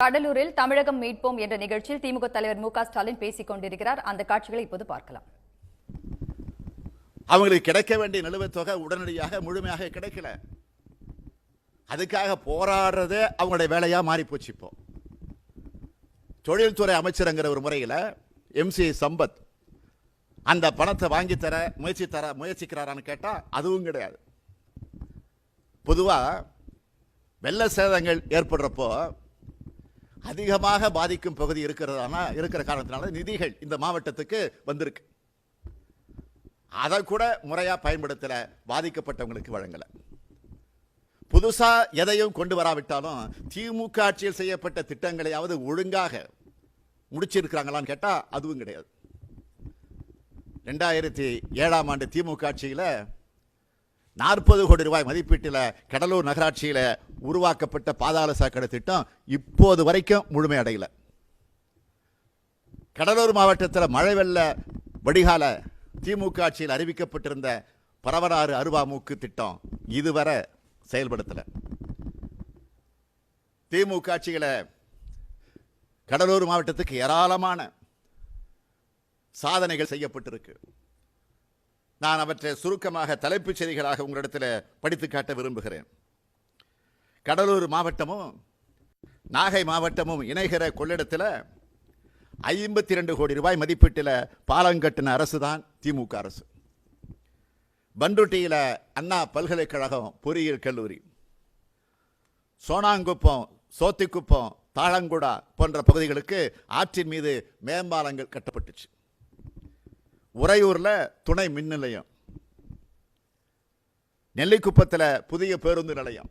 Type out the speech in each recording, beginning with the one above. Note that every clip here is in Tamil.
கடலூரில் தமிழகம் மீட்போம் என்ற நிகழ்ச்சியில் திமுக தலைவர் மு க ஸ்டாலின் பேசிக் கொண்டிருக்கிறார். அந்த காட்சிகளை இப்போது பார்க்கலாம். அவங்களுக்கு கிடைக்க வேண்டிய நிலுவைத் தொகை உடனடியாக முழுமையாக கிடைக்கல. அதுக்காக போராடுறதே அவங்களுடைய வேலையா மாறிப்போச்சு இப்போ. தொழில்துறை அமைச்சருங்கிற ஒரு முறையில் எம்சி சம்பத் அந்த பணத்தை வாங்கி தர முயற்சி தர முயற்சிக்கிறாரான்னு கேட்டா அதுவும் கிடையாது. பொதுவா வெள்ள சேதங்கள் ஏற்படுறப்போ அதிகமாக பாதிக்கும் பகுதி இருக்கிறதான இருக்கிற காரணத்தினால நிதிகள் இந்த மாவட்டத்துக்கு வந்திருக்கு. அதை கூட முறையாக பயன்படுத்தல பாதிக்கப்பட்டவங்களுக்கு வழங்கலை. புதுசாக எதையும் கொண்டு வராவிட்டாலும் திமுக ஆட்சியில் செய்யப்பட்ட திட்டங்களையாவது ஒழுங்காக முடிச்சிருக்கிறாங்களான்னு கேட்டால் அதுவும் கிடையாது. ரெண்டாயிரத்தி ஏழாம் ஆண்டு திமுக ஆட்சியில் நாற்பது கோடி ரூபாய் மதிப்பீட்டில் கடலூர் நகராட்சியில் உருவாக்கப்பட்ட பாதாள சாக்கடை திட்டம் இப்போது வரைக்கும் முழுமையடையல. கடலூர் மாவட்டத்தில் மழை வெள்ள வடிகால திமுக ஆட்சியில் அறிவிக்கப்பட்டிருந்த பரவலாறு அருவாமூக்கு திட்டம் இதுவரை செயல்படுத்தலை. திமுக ஆட்சியில் கடலூர் மாவட்டத்துக்கு ஏராளமான சாதனைகள் செய்யப்பட்டிருக்கு. நான் அவற்றை சுருக்கமாக தலைப்புச் செய்திகளாக உங்களிடத்தில் படித்து காட்ட விரும்புகிறேன். கடலூர் மாவட்டமும் நாகை மாவட்டமும் இணைகிற கொள்ளிடத்தில் ஐம்பத்தி ரெண்டு கோடி ரூபாய் மதிப்பீட்டில் பாலம் கட்டின அரசு தான் திமுக அரசு. பண்ருட்டியில் அண்ணா பல்கலைக்கழகம் பொறியியல் கல்லூரி சோனாங்குப்பம் சோத்திக்குப்பம் தாளங்குடா போன்ற பகுதிகளுக்கு ஆற்றின் மீது மேம்பாலங்கள் கட்டப்பட்டுச்சு. உறையூரில் துணை மின் நிலையம் நெல்லிக்குப்பத்தில் புதிய பேருந்து நிலையம்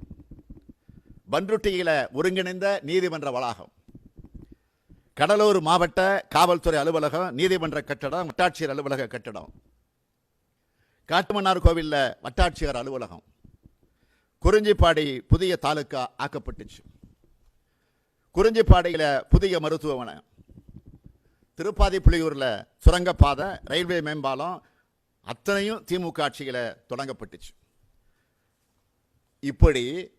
பன்ருட்டியில் ஒருங்கிணைந்த நீதிமன்ற வளாகம். கடலூர் மாவட்ட காவல்துறை அலுவலகம் நீதிமன்ற கட்டடம் வட்டாட்சியர் அலுவலக கட்டடம். காட்டுமன்னார் கோவிலில் வட்டாட்சியர் அலுவலகம். குறிஞ்சிப்பாடி புதிய தாலுக்கா ஆக்கப்பட்டுச்சு. குறிஞ்சிப்பாடியில் புதிய மருத்துவமனை. திருப்பாதி புலியூரில் சுரங்கப்பாதை ரயில்வே மேம்பாலம் அத்தனையும் திமுக ஆட்சியில் தொடங்கப்பட்டுச்சு. இப்படி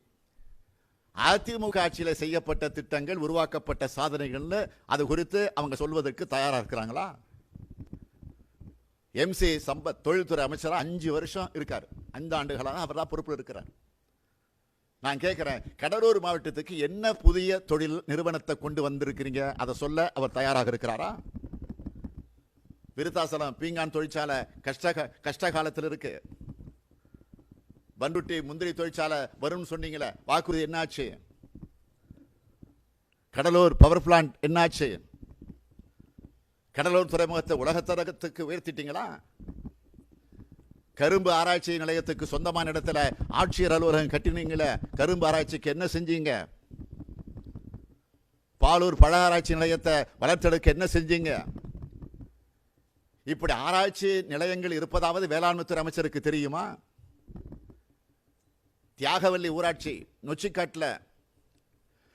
அதிமுக ஆட்சியில் செய்யப்பட்ட திட்டங்கள் உருவாக்கப்பட்ட சாதனைகள்னு அது குறித்து அவங்க சொல்வதற்கு தயாராக இருக்கிறாங்களா? எம்சி சம்பத் தொழில்துறை அமைச்சராக அஞ்சு வருஷம் இருக்கார். அஞ்சு ஆண்டுகளாக அவர் தான் பொறுப்பில் இருக்கிறார். நான் கேட்குறேன் கடலூர் மாவட்டத்துக்கு என்ன புதிய தொழில் நிறுவனத்தை கொண்டு வந்திருக்கிறீங்க? அதை சொல்ல அவர் தயாராக இருக்கிறாரா? விருத்தாசலம் பீங்கான் தொழிற்சாலை கஷ்ட கஷ்ட காலத்தில் இருக்குது பண்ருட்டி முந்திரி தொழிற்சாலை வரும்னு சொன்னீங்களே வாக்குறுதி என்னாச்சு? கடலூர் பவர் பிளான்ட் என்னாச்சு? கடலூர் துறைமுகத்தை உலகத்தரகத்துக்கு உயர்த்திட்டீங்களா? கரும்பு ஆராய்ச்சி நிலையத்துக்கு சொந்தமான இடத்துல ஆட்சியர் அலுவலகம் கட்டினீங்களே கரும்பு ஆராய்ச்சிக்கு என்ன செஞ்சீங்க? பாலூர் பழ ஆராய்ச்சி நிலையத்தை வளர்த்தெடுக்க என்ன செஞ்சீங்க? இப்படி ஆராய்ச்சி நிலையங்கள் இருப்பதாவது வேளாண்மைத்துறை அமைச்சருக்கு தெரியுமா? தியாகவல்லி ஊராட்சி நொச்சிக்காட்டில்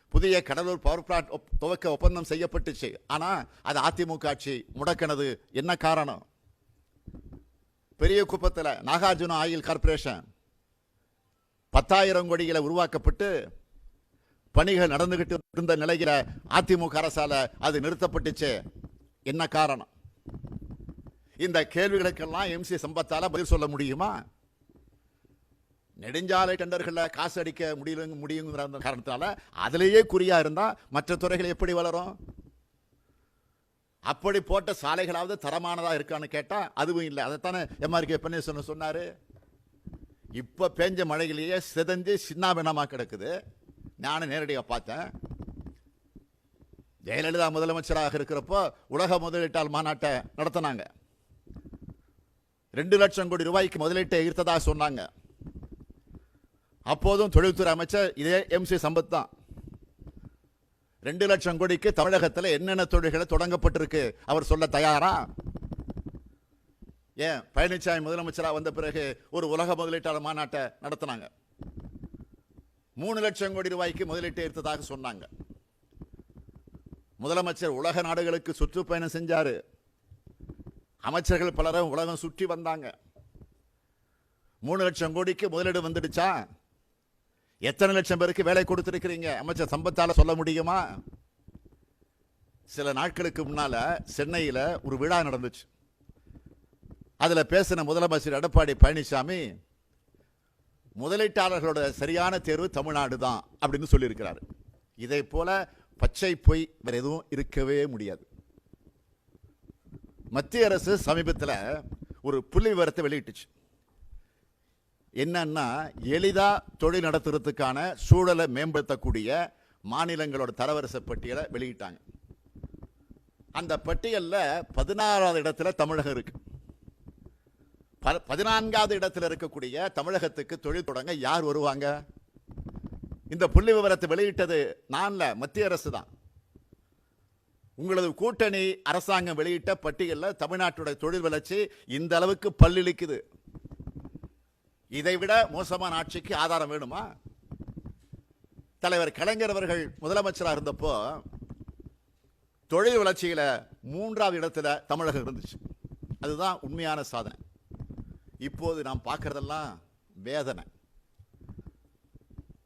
புதிய கடலூர் பவர் பிளான்ட் துவக்க ஒப்பந்தம் செய்யப்பட்டுச்சு. ஆனா அது அதிமுக ஆட்சி முடக்கினது. என்ன காரணம்? பெரிய குப்பத்தில் நாகார்ஜுன ஆயில் கார்ப்பரேஷன் பத்தாயிரம் கோடிகளை உருவாக்கப்பட்டு பணிகள் நடந்துகிட்டு இருந்த நிலையில் அதிமுக அரசால அது நிறுத்தப்பட்டுச்சு. என்ன காரணம்? இந்த கேள்விகளுக்கெல்லாம் எம்சி சம்பத்தால பதில் சொல்ல முடியுமா? நெடுஞ்சாலை டெண்டர்களில் காசு அடிக்க முடியல முடியுங்கிற அந்த காரணத்தால் அதிலேயே குறியாக இருந்தால் மற்ற துறைகள் எப்படி வளரும்? அப்படி போட்ட சாலைகளாவது தரமானதாக இருக்கான்னு கேட்டால் அதுவும் இல்லை. அதைத்தானே எம்ஆர்கே பன்னீர்செல்வம் சொன்னார். இப்போ பேஞ்ச மழையிலேயே சிதஞ்சு சின்னாபின்னமா கிடக்குது. நானும் நேரடியாக பார்த்தேன். ஜெயலலிதா முதலமைச்சராக இருக்கிறப்போ உலக முதலீட்டால் மாநாட்டை நடத்தினாங்க. ரெண்டு லட்சம் கோடி ரூபாய்க்கு முதலீட்டை ஈர்த்ததாக சொன்னாங்க. அப்போதும் தொழில்துறை அமைச்சர் இதே எம்சி சம்பத் தான். ரெண்டு லட்சம் கோடிக்கு தமிழகத்தில் என்னென்ன தொழில்களை தொடங்கப்பட்டிருக்கு? அவர் சொல்ல தயாரா? ஏன்? பழனிசாமி முதலமைச்சராக வந்த பிறகு ஒரு உலக முதலீட்டாளர் மாநாட்டை நடத்தினாங்க. மூணு லட்சம் கோடி ரூபாய்க்கு முதலீட்டு எடுத்ததாக சொன்னாங்க. முதலமைச்சர் உலக நாடுகளுக்கு சுற்றுப்பயணம் செஞ்சார். அமைச்சர்கள் பலரும் உலகம் சுற்றி வந்தாங்க. மூணு லட்சம் கோடிக்கு முதலீடு வந்துடுச்சா? எத்தனை லட்சம் பேருக்கு வேலை கொடுத்துருக்கிறீங்க? அமைச்சர் சம்பத்தால சொல்ல முடியுமா? சில நாட்களுக்கு முன்னால சென்னையில் ஒரு விழா நடந்துச்சு. அதில் பேசின முதலமைச்சர் எடப்பாடி பழனிசாமி முதலீட்டாளர்களோட சரியான தேர்வு தமிழ்நாடு தான் அப்படின்னு சொல்லியிருக்கிறாரு. இதை போல பச்சை பொய் வேற எதுவும் இருக்கவே முடியாது. மத்திய அரசு சமீபத்தில் ஒரு புள்ளி விவரத்தை வெளியிட்டுச்சு. என்னன்னா எளிதா தொழில் நடத்துறதுக்கான சூழலை மேம்படுத்தக்கூடிய மாநிலங்களோட தரவரிசை பட்டியலை வெளியிட்டாங்க. அந்த பட்டியலில் பதினாறாவது இடத்துல தமிழகம் இருக்கு. ப- பதினான்காவது இடத்துல இருக்கக்கூடிய தமிழகத்துக்கு தொழில் தொடங்க யார் வருவாங்க? இந்த புள்ளி விவரத்தை வெளியிட்டது நான்ல மத்திய அரசு தான். உங்களது கூட்டணி அரசாங்கம் வெளியிட்ட பட்டியலில் தமிழ்நாட்டுடைய தொழில் வளர்ச்சி இந்த அளவுக்கு பல்லிழிக்குது. இதை விட மோசமான ஆட்சிக்கு ஆதாரம் வேணுமா? தலைவர் கலைஞர் அவர்கள் முதலமைச்சராக இருந்தப்போ தொழில் வளர்ச்சியில் மூன்றாவது இடத்துல தமிழகம் இருந்துச்சு. அதுதான் உண்மையான சாதனை. இப்போது நாம் பார்க்கறதெல்லாம் வேதனை.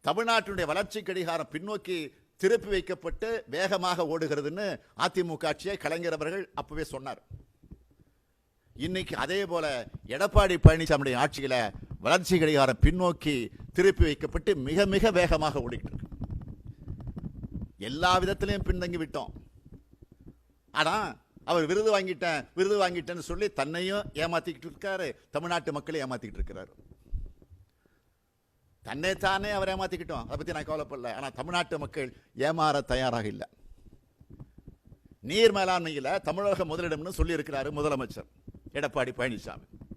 தமிழ்நாட்டினுடைய வளர்ச்சி கடிகாரம் பின்னோக்கி திருப்பி வைக்கப்பட்டு வேகமாக ஓடுகிறதுன்னு அதிமுக ஆட்சியை கலைஞர் அவர்கள் அப்பவே சொன்னார். இன்னைக்கு அதே போல எடப்பாடி பழனிசாமியுடைய ஆட்சியில் வளர்ச்சி கடிகாரம் பின்னோக்கி திருப்பி வைக்கப்பட்டு மிக மிக வேகமாக ஓடிக்கிட்டு இருக்கு. எல்லா விதத்திலையும் பின்தங்கி விட்டோம். ஆனா அவர் விருது வாங்கிட்டேன் விருது வாங்கிட்டேன்னு சொல்லி தன்னையும் ஏமாத்திக்கிட்டு இருக்காரு. தமிழ்நாட்டு மக்களை ஏமாத்திக்கிட்டு இருக்கிறாரு. தன்னை தானே அவர் ஏமாத்திக்கிட்டோம். அதை பத்தி நான் கவலைப்படல. ஆனா தமிழ்நாட்டு மக்கள் ஏமாற தயாராக இல்லை. நீர் மேலாண்மையில் தமிழக முதலிடம்னு சொல்லி இருக்கிறாரு முதலமைச்சர். எடப்பாடி பழனிசாமி.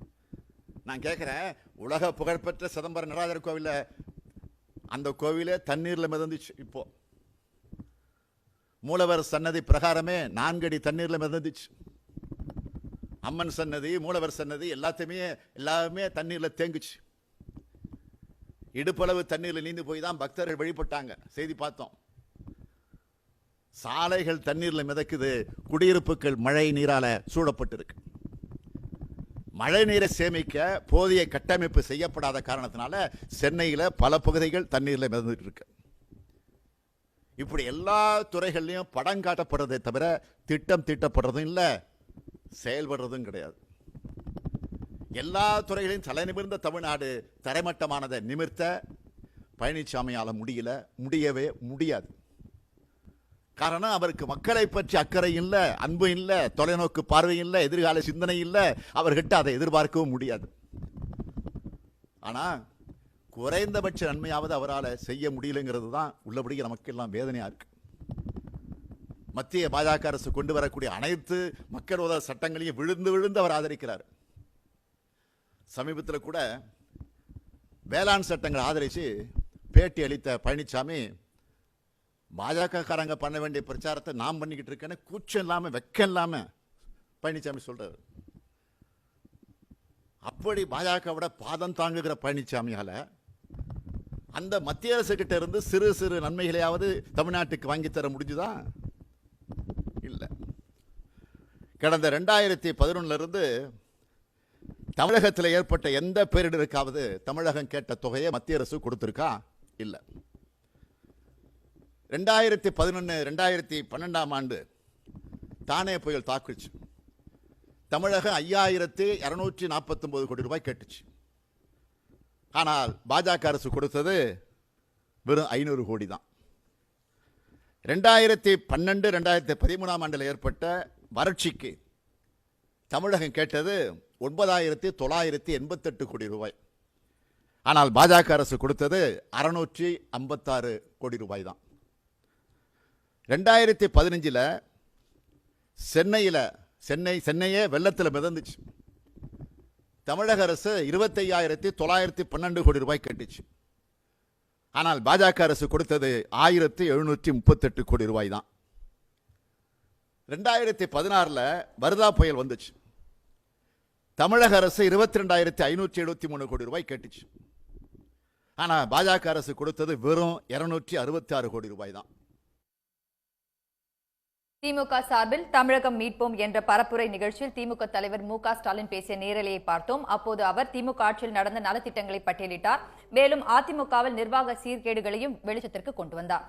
நான் கேட்குறேன் உலக புகழ்பெற்ற சிதம்பரம் நடராஜர் கோவிலில் அந்த கோவிலே தண்ணீரில் மிதந்துச்சு இப்போ. மூலவர் சன்னதி பிரகாரமே நான்கடி தண்ணீரில் மிதந்துச்சு. அம்மன் சன்னதி மூலவர் சன்னதி எல்லாத்தையுமே எல்லாமே தண்ணீரில் தேங்குச்சு. இடுப்பளவு தண்ணீரில் நீந்து போய் தான் பக்தர்கள் வழிபட்டாங்க. செய்தி பார்த்தோம். சாலைகள் தண்ணீரில் மிதக்குது. குடியிருப்புகள் மழை நீரால் சூழப்பட்டிருக்கு. மழை நீரை சேமிக்க போதிய கட்டமைப்பு செய்யப்படாத காரணத்தினால சென்னையில் பல பகுதிகள் தண்ணீரில் மிதந்துட்டு இருக்கு. இப்படி எல்லா துறைகள்லையும் படம் காட்டப்படுறதே தவிர திட்டம் தீட்டப்படுறதும் இல்லை செயல்படுறதும் கிடையாது. எல்லா துறைகளையும் தலை நிமிர்ந்த தமிழ்நாடு தரைமட்டமானதை நிமிர்த்த பழனிசாமியால் முடியல முடியவே முடியாது. காரணம் அவருக்கு மக்களை பற்றி அக்கறை இல்லை அன்பு இல்லை தொலைநோக்கு பார்வை இல்லை எதிர்கால சிந்தனை இல்லை. அவர்கிட்ட அதை எதிர்பார்க்கவும் முடியாது. ஆனால் குறைந்தபட்ச நன்மையாவது அவரால் செய்ய முடியலங்கிறது தான் உள்ளபடியே நமக்கு எல்லாம் வேதனையாக இருக்கு. மத்திய பாஜக அரசு கொண்டு வரக்கூடிய அனைத்து மக்கள் உதவ சட்டங்களையும் விழுந்து விழுந்து அவர் ஆதரிக்கிறார். சமீபத்தில் கூட வேளாண் சட்டங்களை ஆதரித்து பேட்டி அளித்த பழனிசாமி பாஜகக்காரங்க பண்ண வேண்டிய பிரச்சாரத்தை நான் பண்ணிக்கிட்டு இருக்கேன்னு கூச்சம் இல்லாமல் வெக்கம் இல்லாமல் பழனிசாமி சொல்கிறார் அப்படி பாஜகவோட பாதம் தாங்குகிற பழனிசாமியால் அந்த மத்திய அரசுக்கிட்ட இருந்து சிறு சிறு நன்மைகளையாவது தமிழ்நாட்டுக்கு வாங்கித்தர தர முடிஞ்சுதா? இல்லை. கடந்த ரெண்டாயிரத்தி பதினொன்னுலருந்து தமிழகத்தில் ஏற்பட்ட எந்த பேரிடருக்காவது தமிழகம் கேட்ட தொகையை மத்திய அரசு கொடுத்துருக்கா? இல்லை. ரெண்டாயிரத்தி பதினொன்று ரெண்டாயிரத்தி பன்னெண்டாம் ஆண்டு தானே புயல் தாக்குச்சு. தமிழகம் ஐயாயிரத்து இரநூற்றி நாற்பத்தொம்பது கோடி ரூபாய் கேட்டுச்சு. ஆனால் பாஜக அரசு கொடுத்தது வெறும் ஐநூறு கோடி தான். ரெண்டாயிரத்தி பன்னெண்டு ரெண்டாயிரத்தி பதிமூணாம் ஆண்டில் ஏற்பட்ட வறட்சிக்கு தமிழகம் கேட்டது ஒன்பதாயிரத்தி தொள்ளாயிரத்தி எண்பத்தெட்டு கோடி ரூபாய். ஆனால் பாஜக அரசு கொடுத்தது அறுநூற்றி ஐம்பத்தாறு கோடி ரூபாய் தான். ரெண்டாயிரத்தி பதினஞ்சில் சென்னையில் சென்னை சென்னையே வெள்ளத்தில் மிதந்துச்சு. தமிழக அரசு இருபத்தையாயிரத்தி தொள்ளாயிரத்தி பன்னெண்டு கோடி ரூபாய் கட்டுச்சு. ஆனால் பாஜக அரசு கொடுத்தது ஆயிரத்தி எழுநூற்றி முப்பத்தெட்டு கோடி ரூபாய் தான். ரெண்டாயிரத்தி பதினாறில் வருதா புயல் வந்துச்சு. தமிழக அரசு இருபத்தி ரெண்டாயிரத்தி ஐநூற்றி எழுபத்தி மூணு கோடி ரூபாய் கேட்டுச்சு. ஆனால் பாஜக அரசு கொடுத்தது வெறும் இரநூற்றி அறுபத்தி ஆறு கோடி ரூபாய் தான். திமுக சார்பில் தமிழகம் மீட்போம் என்ற பரப்புரை நிகழ்ச்சியில் திமுக தலைவர் மு ஸ்டாலின் பேசிய நேரலையை பார்த்தோம். அப்போது அவர் திமுக ஆட்சியில் நடந்த நலத்திட்டங்களை பட்டியலிட்டார். மேலும் அதிமுகவில் நிர்வாக சீர்கேடுகளையும் வெளிச்சத்திற்கு கொண்டு வந்தார்.